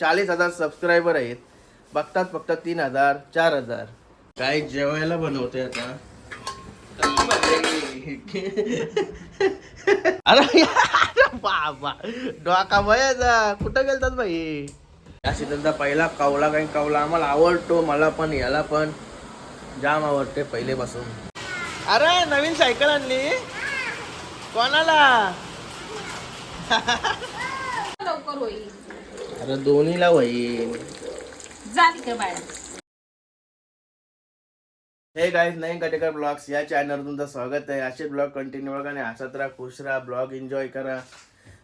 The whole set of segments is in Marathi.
चाळीस हजार सबस्क्रायबर आहेत. बघतात फक्त तीन हजार चार हजार. काय जेवायला बनवते आता? अरे बाबा. डोका भयाचा. कुठं गेलतात बाई? अशी त्यांचा पहिला कावला काही कावला आम्हाला आवडतो मला पण याला पण. जाम आवडते पहिलेपासून. अरे नवीन सायकल आणली. कोणाला? लवकर होईल. अरे दोन्हीला होईल बाहेर हे गाईज नवीन कटेकर ब्लॉग्स या चॅनलवर तुमचं स्वागत आहे. असे ब्लॉग कंटिन्यू बघा आणि हसत राहा खुश राहा ब्लॉग एन्जॉय करा.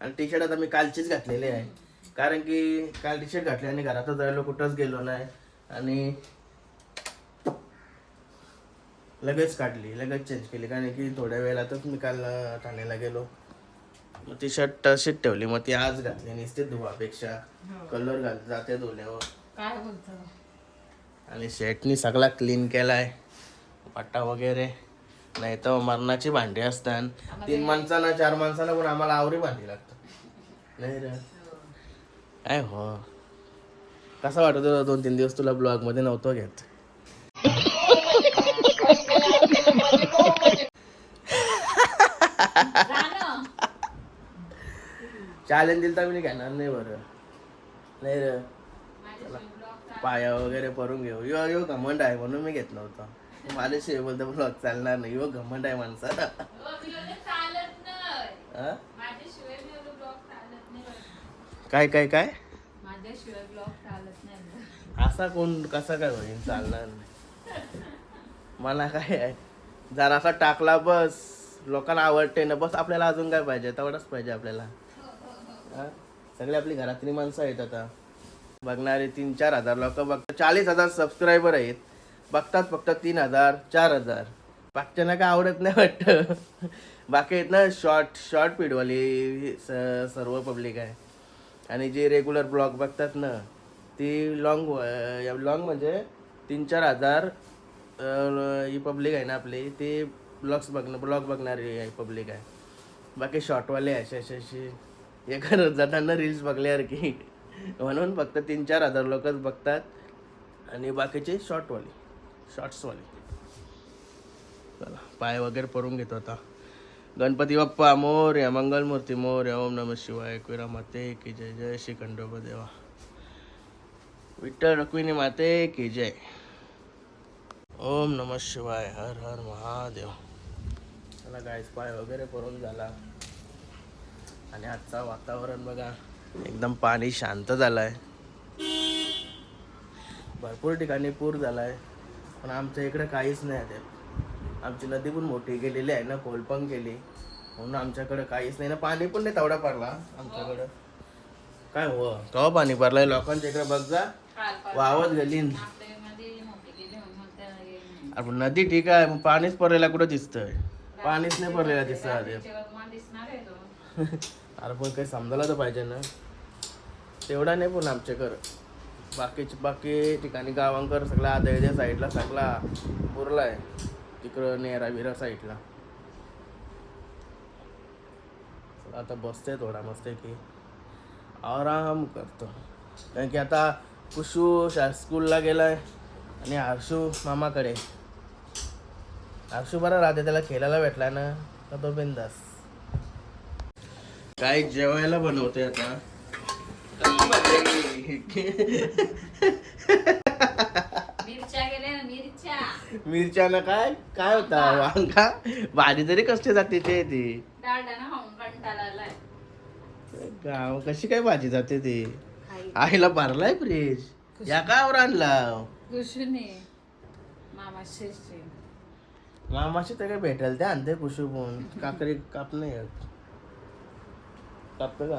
आणि टी शर्ट आता मी कालचीच घातलेली आहे. कारण की काल टी शर्ट घातली आणि घरातच राहिलो कुठंच गेलो नाही. आणि लगेच काढली लगेच चेंज केली. कारण की थोड्या वेळातच मी काल ठाण्याला गेलो. मग ती शर्ट तशीच ठेवली. मग ती आज घातली नुसते धुवापेक्षा कलर घाल जाते धुल्यावर काय बोलतो? आणि शेटनी सगळा क्लीन केलाय. पट्टा वगैरे. नाही तर मरणाची भांडी असतात. तीन माणसांना चार माणसांना पण आम्हाला आवरी भांडी लागतात. नाही रे काय हो? कसा वाटत होता दोन तीन दिवस तुला ब्लॉगमध्ये नव्हतं घेत? चॅलेंज दिलं तर मी घेणार नाही बरं. नाही रे. पाया वगैरे परून घेऊ. यो यो घमंड आहे म्हणून मी घेत नव्हतं माझ्या शिवाय बोलतो ब्लॉग चालणार नाही. यो घमंड आहे माणसा चालत नाही. हा? माझ्याशिवाय मी ब्लॉग चालत नाही काय काय काय? असा कोण कसा काय होईल चालणार नाही. मला काय आहे? जरा असा टाकला बस. लोकांना आवडते ना. बस आपल्याला अजून काय पाहिजे? तेवढंच पाहिजे आपल्याला. हां? सगळे आपली घरातली माणसं आहेत आता. बघणारे तीन चार हजार लोक बघतात. चाळीस हजार सबस्क्रायबर आहेत. बघतात फक्त तीन हजार चार हजार. बाकीच्यांना काय आवडत नाही वाटतं. बाकी आहेत ना शॉर्ट शॉर्ट पिडवाली स- सर्व पब्लिक आहे. आणि जे रेग्युलर ब्लॉग बघतात ना ती लॉंग लॉंग म्हणजे तीन चार हजार ही पब्लिक आहे ना आपली. ती ब्लॉग्स बघणं ब्लॉग बघणारी आहे पब्लिक आहे. बाकी शॉर्टवाले असे असे असे. हे करत जाताना रील्स बघल्यावर की म्हणून फक्त तीन चार हजार लोकच बघतात. आणि बाकीचे शॉर्टवाले शॉर्ट्सवाले चला पाय वगैरे परून घेतो आता. गणपती बाप्पा मोर्या मंगलमूर्ती मोर्या ओम नम शिवाय एकविरा माते की जय जय श्री खंडोबा देवा. विठ्ठल रुक्मिणी माते की जय. ओम नम शिवाय हर हर महादेव. चला गायस पाय वगैरे करून झाला. आणि आजचा वातावरण बघा एकदम पाणी शांत झालंय. भरपूर ठिकाणी पूर झालाय पण आमच्या इकडे काहीच नाही आहे आमची नदी पण मोठी गेलेली आहे ना खोल पण गेली. म्हणून आमच्याकडे काहीच नाही ना पाणी पण नाही तेवढा पडला आमच्याकडं. काय हो? केव्हा पाणी पडलंय लोकांच्या इकडे बघ जा. वावत गेली आपण नदी ठीक आहे मग पाणीच पडलेला कुठं दिसतंय? पाणीच नाही पडलेला दिसत. अरे पण काही समजायला तर पाहिजे ना. तेवढा नाही पण आमच्याकडं बाकीचे बाकी ठिकाणी गावांकर सगळा आदळच्या साईडला सगळा पुरला आहे. तिकडं नेरा बिरा साईडला. आता बसते थोडा मस्त की आराम करतो. कारण की आता कुशू शा स्कूलला गेलाय आणि हर्षू मामाकडे. हर्षू बरा राहते त्याला खेळायला भेटला ना तर तो बिंदास? काय जेवायला बनवते आता? मिरच्या ना काय? काय होता वांगा? भाजी तरी कसली जाते ते ती. गाव कशी काय भाजी जाते ती? आई. आईला भरलाय फ्रीज. या कावर आणला कुशूने मामा शेषचे मामाशी तर काय भेटेल ते आणते कुशुबून काकरी काप नाही येत कापतं का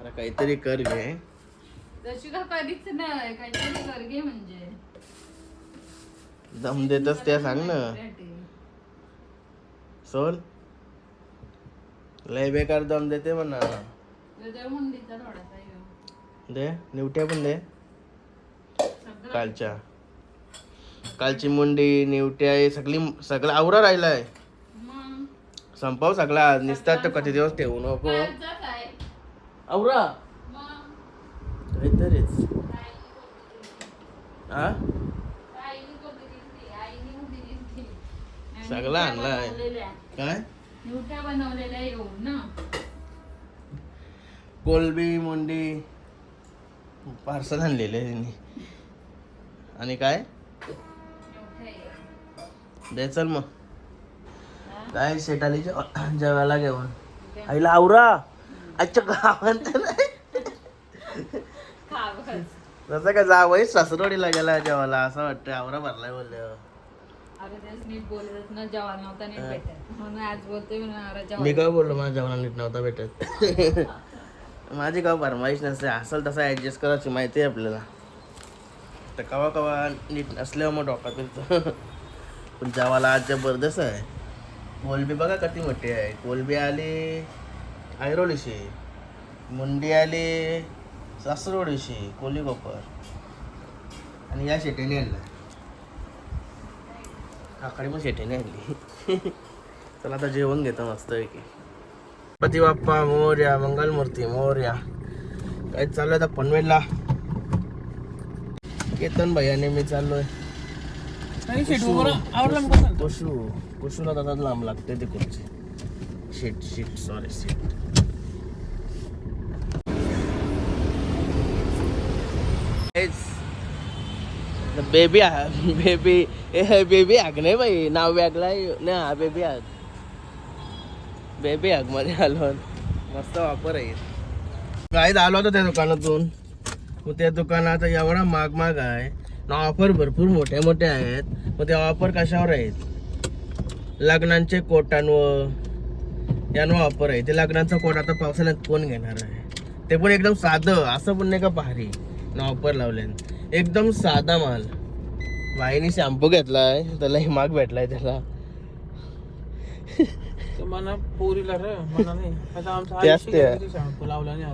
अरे काहीतरी कर घे जशी का कधीच नाही काहीतरी करगे म्हणजे. दम देतच ते सांग ना. सोल लय बेकार दम देते म्हणा. दे निवट्या पण दे. कालच्या. कालची मुंडी निवट्या हे सगळी सगळं आवरा राहिलाय. संपव सगळा निसतात तर कधी दिवस ठेवू नको आवरा काहीतरीच हा सगळं आणलंय. काय कोलबी मुंडी पार्सल आणलेले त्यांनी आणि काय. दे चल मग? काय शेटाली जेव- जेवायला घेऊन आईला आवरा अच्छा गावात. जसं काय जावई सासरवाडीला गेला जेवायला असं वाटतं आवरा भरलाय बोलल्यावर मी काय बोललो माझ्या जेवणाला नीट नव्हता भेटत माझी का फरमाईश नसते असेल तसं ऍडजस्ट करायची माहिती आहे आपल्याला तर कवा कवा नीट नसल्यावर मग डोका फिरतो पण जेवायला आज जबरदस्त आहे कोलबी बघा किती मोठी आहे. कोलबी आली ऐरोलीशी मुंडी आली सासरोडीशी कोली कोपर. आणि या शेट्याने आणलं. काकडे पण शेट्याने आणली. चला आता जेवण घेतो मस्त पैकी गणपती बाप्पा मोर्या मंगलमूर्ती मोर्या. काय चालू आता पनवेलला? केतन भैयाने मी चाललोय. कुशू. कुशूला आता लांब लागते ते खुर्ची seat seat sorry seat baby baby baby हाक नाही बाई. नाव वेगळाय ना बेबी हाक बेबी हाकमध्ये आलो. मस्त वापर आहे. काय आलो होतो त्या दुकानातून. मग त्या दुकानात एवढा माग माग आहे. ना ऑफर भरपूर मोठ्या मोठ्या आहेत. मग ते ऑफर कशावर आहेत? लग्नांचे कोटांवर यांवर ऑफर आहे. ते लग्नाचा कोट आता पावसाळ्यात कोण घेणार आहे? ते पण एकदम साधं असं पण नाही का भारी? ना ऑफर लावल्यान. एकदम साधा माल. बाईने शॅम्पू घेतलाय त्याला माग भेटलाय त्याला. मला पोरीला रे मला नाही. आता आमचा ते आयुष्य असते. किती शॅम्पू लावला नाही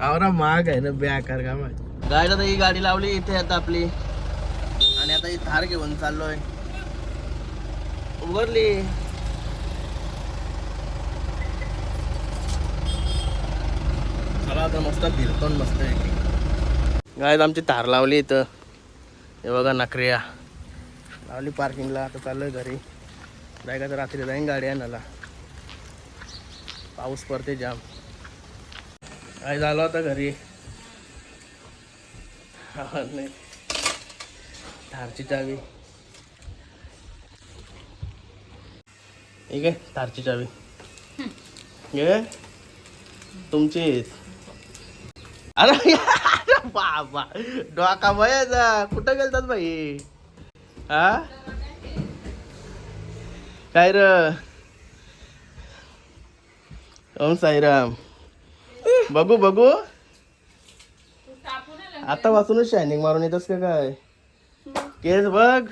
आवरा. महाग आहे ना बेकार का माग? गाडीला तर ही गाडी लावली इथे आता आपली. आणि आता ही थार घेऊन चाललोय. उघडली चला आता मस्त फिरतो मस्त गायत आमची थार लावली इथं. हे बघा नकरिया लावली पार्किंगला आता चाललोय घरी. जाय का तर रात्री जाईन गाडी आणायला. पाऊस पडते जाम. काय झालं आता घरी. नाही थारची चावी. ठीक आहे? थारची चावी. घे तुमचीच अरे बाबा. डोका बयाचा कुठं गेलतात बाई? हा? काय र? ओम साईराम. बघू बघू. आता वाचूनच शायनिंग मारून येतस का काय? केस बघ.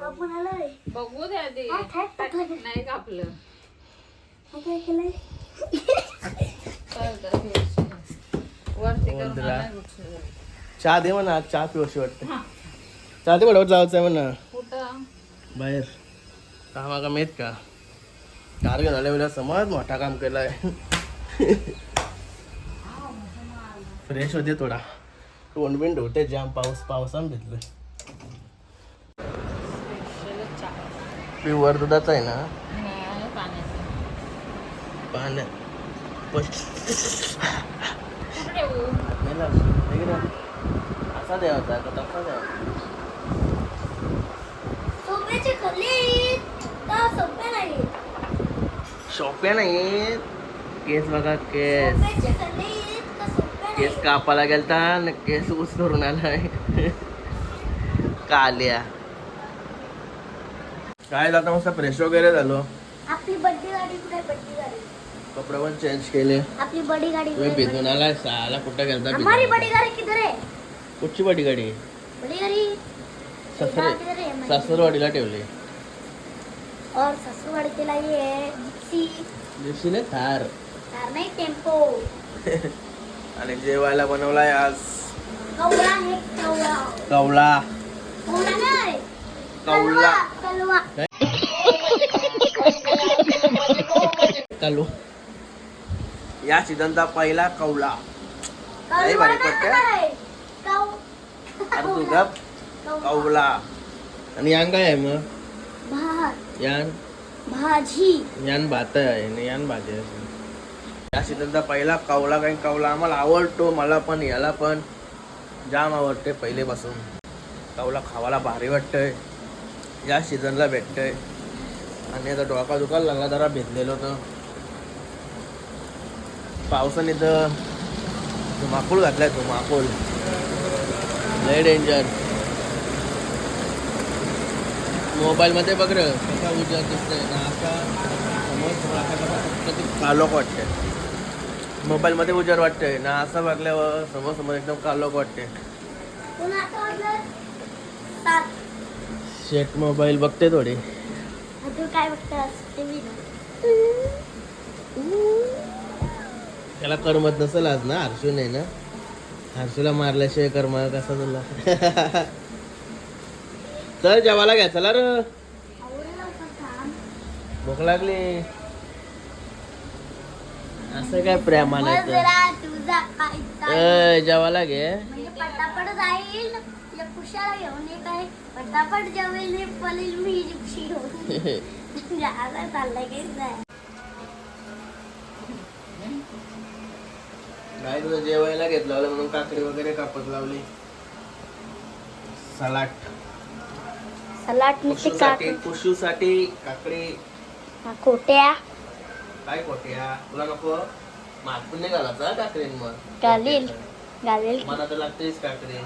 बघू द्या ते नाही कापलं. हे. चहा दे म्हणा चहा पिवशी वाटते. चहा दे बडवत जायचं आहे म्हणा. बाहेर. कामा काम येत का? कार घेऊन आल्या वेळेला समज मोठा काम केलाय. फ्रेश होते थोडा. तोंड बिंड होते जाम पाऊस पावसानं भिजलं स्पेशल चहा प्युअर दुधाचा आहे ना. असा तसा द्यावा सोप्या नाही केस बघा केस. केस कापायला गेलता केस ऊस धरून आलाय. काल्या. काय जाता मस्त फ्रेश वगैरे झालो. आपली बड्डी गाडी कुठे? बड्डी गाडी. कपडे पण चेंज केले. आपली बड़ी गाड़ी तुम्ही आहे? भिजून आलाय? साला कुठं गेलता हमारी भिजून? बड़ी गाड़ी किधर है कुठची बडी गाडी? बड़ी गाड़ी सासरे किधर है हमारी? सासरवाडीला ठेवली. और ससुरवाड़ी के लिए है जिप्सी. दिवशीने थार. कार नहीं टेम्पो. आणि जेवायला बनवलाय आज. कौला है कौला कवला कौला नहीं. कौला कालू या सीझनचा पहिला नाही कौला? नाही. कौ- अरे तू गप. कौला. कौला. आणि यान काय आहे मग? यान? भाजी. यान भात आहे. यान भाजी आहे. या सीझनचा पहिला कवला काही कवला आम्हाला आवडतो मला पण याला पण. जाम आवडते पहिलेपासून. कवला खावाला भारी वाटतंय. या सीझनला भेटतं आहे आणि आता डोका दुखायला लागला जरा भेटलेलं तर पावसाने तर धुमाकूळ घातलाय धुमाकूळ. लय डेंजर मोबाईलमध्ये बघ र कसा उजळ दिसतंय. ना असा समोर ते कालोख वाटते मोबाईलमध्ये उजळ वाटतंय. ना असं बघल्यावर समोर समोर एकदम कालोख वाटते शेट मोबाईल बघते थोडी. तू काय त्याला करमत नसेल आज ना हर्षू नाही ना? हर्षूला मारल्याशिवाय कर्म कसा तुला? चल जेवायला घ्या चला र? भूक लागली. असं काय अय जेवायला घे. कुशाला घेऊन ये काय? पटापट जेवेल पलील मी रिक्षी घेऊन जायला चाललंय की नाही? काय तुझं जेवायला घेतलं म्हणून काकडी वगैरे कापत लावली. सलाड. सलाड नुसती कुशूसाठी कुशूसाठी काकडी. कोट्या काय कोट्या तुला नको. मागपून नाही घालायचा काकडीन मग. घालील. घालेल. मला तर लागतेच काकडी.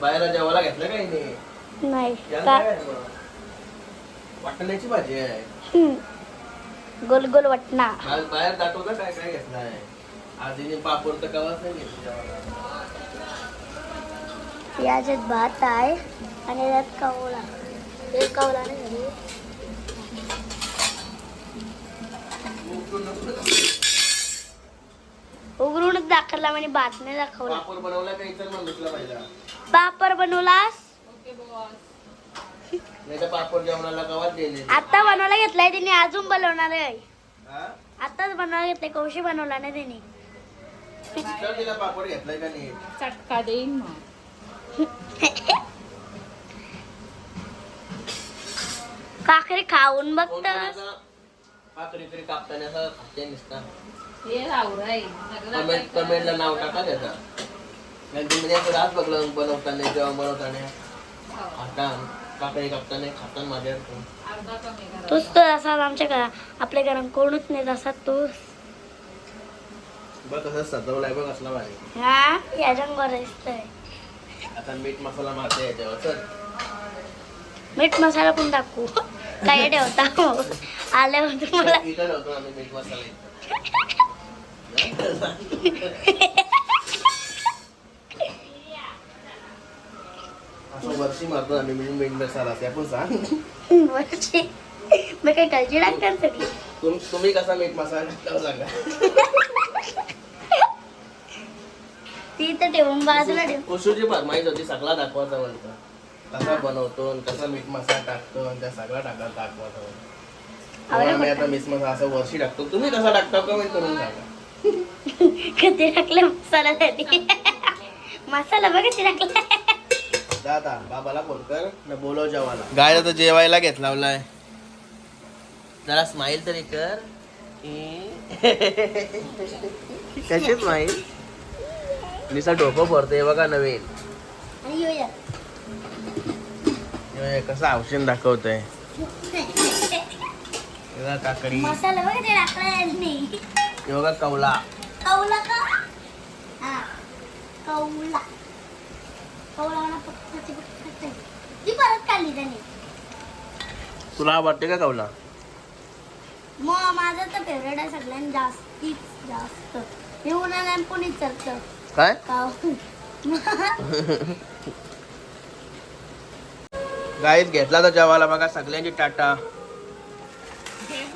बाहेर जेवायला घेतलं नाही. नाही का काय मग? वाटण्याची भाजी आहे. गोल गोल वटना बाहेर बाहेर दाखवतं काय काय घेतलं आहे आधीने पापड तर कवाच नाही घेतली जेवायला. याच्यात भात आहे आणि यात कवळा. हे कवळा नाही. उघडूनच दाखवला म्हणजे भात नाही दाखवला. पापड बनवला दुसरा पाहिजे पापड बनवलास? नाही तर पापड जेवणाला आता बनवायला घेतलाय तिने अजून बनवणार आहे. आताच बनवायला घेतलाय कौशी बनवला नाही तिने. विचार तिला पापड घेतलाय का नाही? चटका देईन मग. काकरी खाऊन कोण कोणाचा तरी कापताना असं खाते नुसता. हे राहुराई सगळं कमेंट कमेंटला नाव टाका त्याचा. तुम्ही असं रात बघलं बनवताना जेव्हा बनवताना. खाता काकडी कापताना माझ्या करा. तूच तर असा आमच्या घरा. आपल्या घरात कोणच नाही तसा तू बघ कसं सजवलाय बघ असला भारी. हा? या रंगावर दिसतंय. आता मीठ मसाला मारते याच्यावर चल. मीठ मसाला पण टाकू. काय ठेवता? आल्यावर तुम्हाला इथं ठेवतो आम्ही मीठ मसाला असं वर्षी मारतो आम्ही म्हणजे मीठ मसाला ते आपण सांग. वरची? मी काही काळजी लागणार सगळी तुम तुम्ही कसा मीठ मसाला टाकता सांगा. ती तर ठेवून बाजूला ठेव. कुशूची फरमाईश होती सगळा दाखवायचा म्हणतो. कसा बनवतो आणि कसा मीठ मसाला टाकतो आणि त्या सगळा टाका दाखवायचा म्हणतो. आवडलं आम्ही आता मीठ मसाला असं वर्षी टाकतो. तुम्ही कसा टाकता कमेंट करून सांगा. कधी टाकलं मसाल्यासाठी मसाला बघ किती टाकला दादा बाबाला फोन कर न बोलव जेवायला. गाय आता जेवायला घेत लावलाय. जरा स्माईल तरी कर. कशी स्माईल निसा डोकं भरतोय बघा नवीन. हे कसं औषध दाखवतंय. बघा काकडी. मसाला बघ किती टाकला यांनी. हे बघा कवला कौला का हा कौला कौला मला पकडायची पकडायची. ती परत काढली त्याने तुला आवडते का कवला मग माझं तर फेवरेट आहे सगळ्यांत जास्तीत जास्त. मी उन्हाळ्यात पण विचारतं? काय? गाईत घेतला तर जेवायला बघा सगळ्यांची टाटा.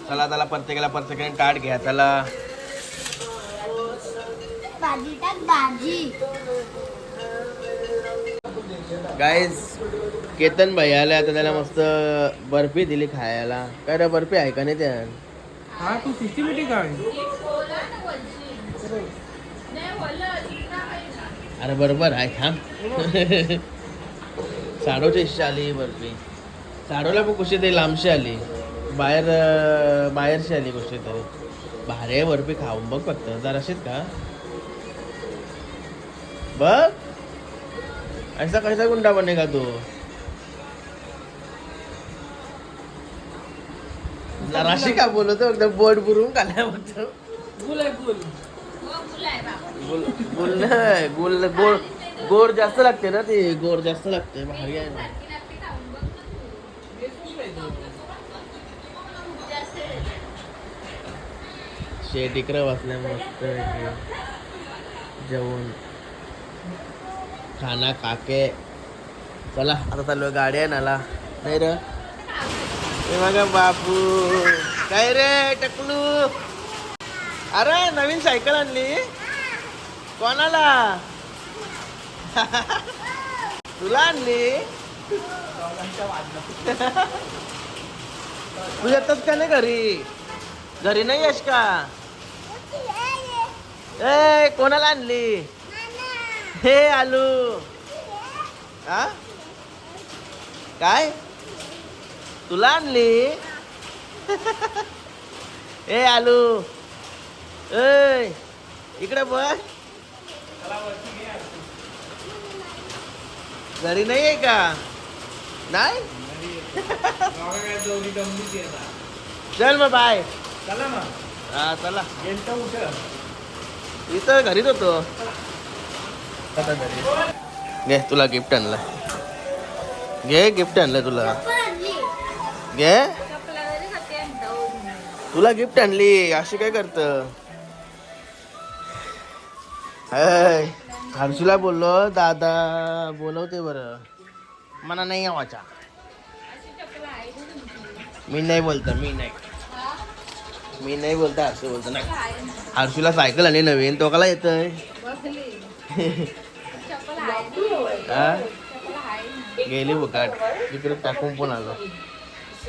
चला त्याला प्रत्येकाला प्रत्येकाने ताट घ्या त्याला भाजी टाक भाजी. गाईज केतन भाई आला आता त्याला मस्त बर्फी दिली खायला. काय रे बर्फी आहे का नाही त्या हा तू सिस्टमॅटिक आहे. नाही अरे बरोबर आहे थांब साडोची इच्छा आली बर्फी. साडोला पण कुशी तरी लांबशी आली. बाहेर बाहेरशी आली कुशी तरी भारी बर्फी खाऊन. बघ फक्त जराशीच का बघ. ऐसा कैसा गुंडा बनेगा तू जराशी का बोलतो एकदम बोट बुरून काढल्या फक्त गुल आहे गुल हो, मुलं आहे बाबा. गुल गुल नाही गुल गोड गोड जास्त लागते ना ती गोड जास्त लागते भारी आहे ना. शेट इकडं बसल्या मस्त जेवण खाना खाके. चला आता चालू गाडी आहे नाला नाही रे. बघा बापू. काय रे टकलू? अरे नवीन सायकल आणली. कोणाला? तुला आणली? तू येतच का नाही घरी? घरी नाही येस का? ए कोणाला आणली? हे आलू. हा? काय? तुला आणली? ए आलू. ए इकडे बघ. घरी नाही आहे का? नाही? चल मग बाय. चला ना हा चला. इथं घरीच होतो. घे तुला गिफ्ट आणलं घे गिफ्ट आणलं तुला घे. तुला गिफ्ट आणली अशी काय करत हर्षूला बोललो दादा बोलवते बरं मला नाही तुमची. मी नाही बोलता मी नाही? मी नाही बोलता हर्षू बोलतो नाही. हर्षूला सायकल आणि नवीन तो कला येतोय हा? गेली बुकाट तिकडे टाकून पण आलो.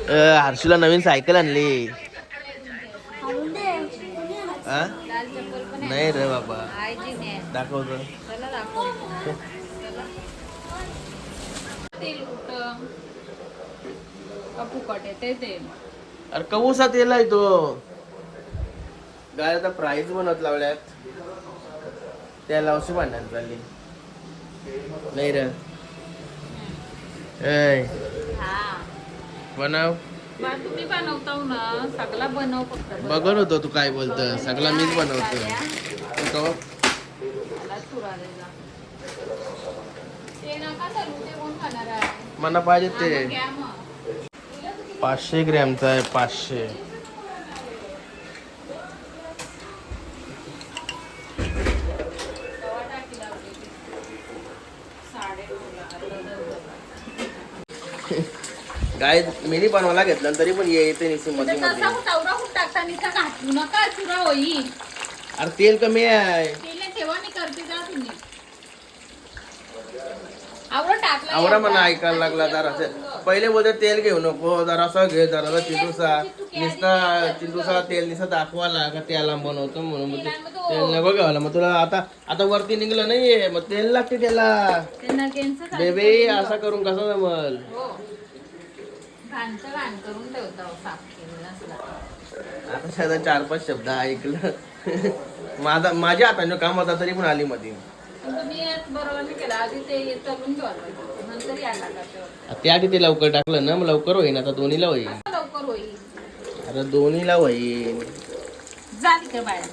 अ, हर्षूला नवीन सायकल आणली. नाही रे बाबा. दाखवतो अरे कवूसा तेल आहे तो. गाय आता प्राईज बनवत लावल्यात. त्या लावशी भांडण चालली. ऐ हा. बनव तुम्ही बनवताव ना. सगळा बनव फक्त. बघत होतो तू काय बोलत सगळा मीच बनवतो तू? कवा मला पाहिजे ते. पाचशे ग्रॅमचा आहे पाचशे तवा टाकी लावली ती. साडे नऊला, अर्धा तास. गाय मिनी बनवायला घेतलं तरी पण ये येते निसी मध्ये निसा घातू नका चुरा अरे तेल कमी आहे. तेले ठेवा आणि करते जा तुम्ही. आवडं टाकलं आवडा म्हणा ऐकायला लागला जरा. पहिले बोलते तेल घेऊ नको जरासा घे जरासा चिंटूसा. नुसता चिंटूसा तेल नुसता दाखवाला का त्याला बनवतो म्हणून. मग तेल नको घ्यावला मग तुला आता आता वरती निघलं नाहीये. मग तेल लागते त्याला. बेबी असा करून कसं जमल? हो. घाण करून ठेवता साफ केलेलं असला. आता साधा चार पाच शब्द ऐकलं. माझा माझ्या हाताने काम होता तरी पण आली मध्ये त्याआधी ते लवकर टाकलं ना मग लवकर होईन. आता दोन्हीला होईल लवकर होईल. अरे दोन्हीला होईल बाहेर.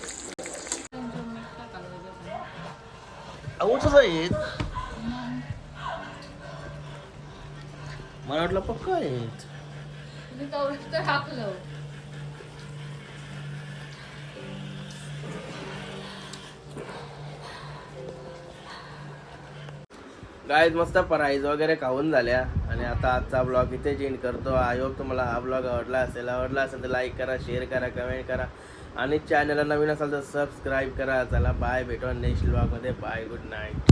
अवच मला वाटलं पक्का आहेत. तुम्ही तेवढं तर गायज मस्त प्राईज वगैरे खाऊन झाल्या. आणि आता आजचा ब्लॉग इथे चेंज करतो. आय होप तुम्हाला हा ब्लॉग आवडला असेल. आवडला असेल तर लाईक करा शेअर करा कमेंट करा. आणि चॅनलला नवीन असाल तर सबस्क्राईब करा. चला बाय भेटवा नेक्स्ट ब्लॉगमध्ये बाय गुड नाईट